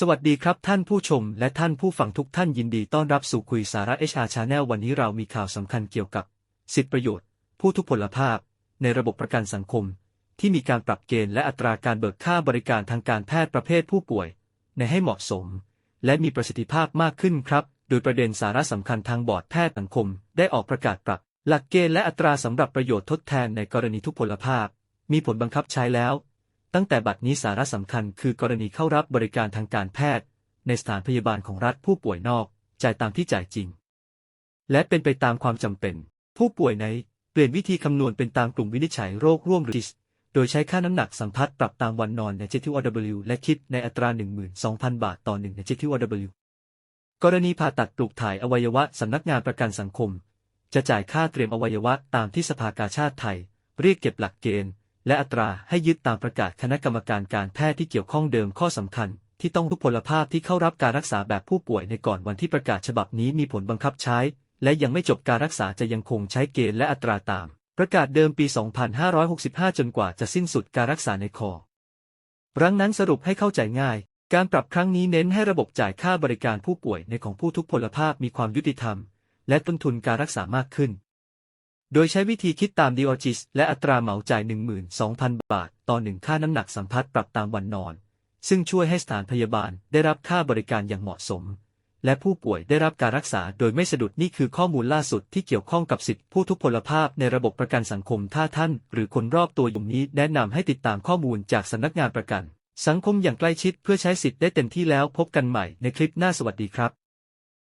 สวัสดีครับท่านผู้ชมและท่านผู้ฟังทุกท่านยินดีต้อนรับสู่คุยสาระเอชาชาแนลวันนี้เรามีข่าวสำคัญเกี่ยวกับ สิทธิประโยชน์ ผู้ทุพพลภาพ ในระบบประกันสังคม ที่มีการปรับเกณฑ์และอัตราการเบิกค่าบริการทางการแพทย์ประเภทผู้ป่วย ในให้เหมาะสม และมีประสิทธิภาพมากขึ้นครับ โดยประเด็นสาระสำคัญทางบอร์ดแพทย์สังคม ได้ออกประกาศปรับ หลักเกณฑ์และอัตราสำหรับประโยชน์ทดแทนในกรณีทุพพลภาพ มีผลบังคับใช้แล้ว ตั้งแต่บัดนี้สาระสำคัญคือกรณีเข้ารับบริการทางการแพทย์ ในสถานพยาบาลของรัฐผู้ป่วยนอก จ่ายตามที่จ่ายจริง และเป็นไปตามความจำเป็น ผู้ป่วยในเปลี่ยนวิธีคำนวณเป็นตามกลุ่มวินิจฉัยโรคร่วมหรือ โดยใช้ค่าน้ำหนักสัมพัทธ์ปรับตามวันนอนใน JTOW และคิดในอัตรา 12,000 บาทต่อหนึ่งใน JTOW กรณีผ่าตัดปลูกถ่ายอวัยวะสำนักงานประกันสังคม จะจ่ายค่าเตรียมอวัยวะตามที่สภากาชาติไทย เรียกเก็บหลักเกณฑ์ และอัตราให้ยึดตามประกาศคณะกรรมการการแพทย์ที่เกี่ยวข้องเดิมข้อสำคัญ ที่ต้องทุพพลภาพที่เข้ารับการรักษาแบบผู้ป่วยในก่อนวันที่ประกาศฉบับนี้มีผลบังคับใช้ และยังไม่จบการรักษาจะยังคงใช้เกณฑ์และอัตราตาม ประกาศเดิมปี 2565 จนกว่าจะสิ้นสุดการรักษาในคอรังนั้นสรุปให้เข้าใจง่าย การปรับครั้งนี้เน้นให้ระบบจ่ายค่าบริการผู้ป่วยในของผู้ทุพพลภาพมีความยุติธรรม และต้นทุนการรักษามากขึ้น โดยใช้วิธีคิดตามดิออจิสและอัตราเหมาจ่าย 12,000 บาท ต่อหนึ่งค่าน้ำหนักสัมพัทธ์ปรับตามวันนอน ซึ่งช่วยให้สถานพยาบาลได้รับค่าบริการอย่างเหมาะสม และผู้ป่วยได้รับการรักษาโดยไม่สะดุดนี่คือข้อมูลล่าสุดที่เกี่ยวข้องกับสิทธิผู้ทุพพลภาพในระบบประกันสังคมถ้าท่าน หรือคนรอบตัวอยู่นี้แนะนำให้ติดตามข้อมูลจากสำนักงานประกัน สังคมอย่างใกล้ชิดเพื่อใช้สิทธิ์ได้เต็มที่แล้วพบกันใหม่ในคลิปหน้าสวัสดีครับ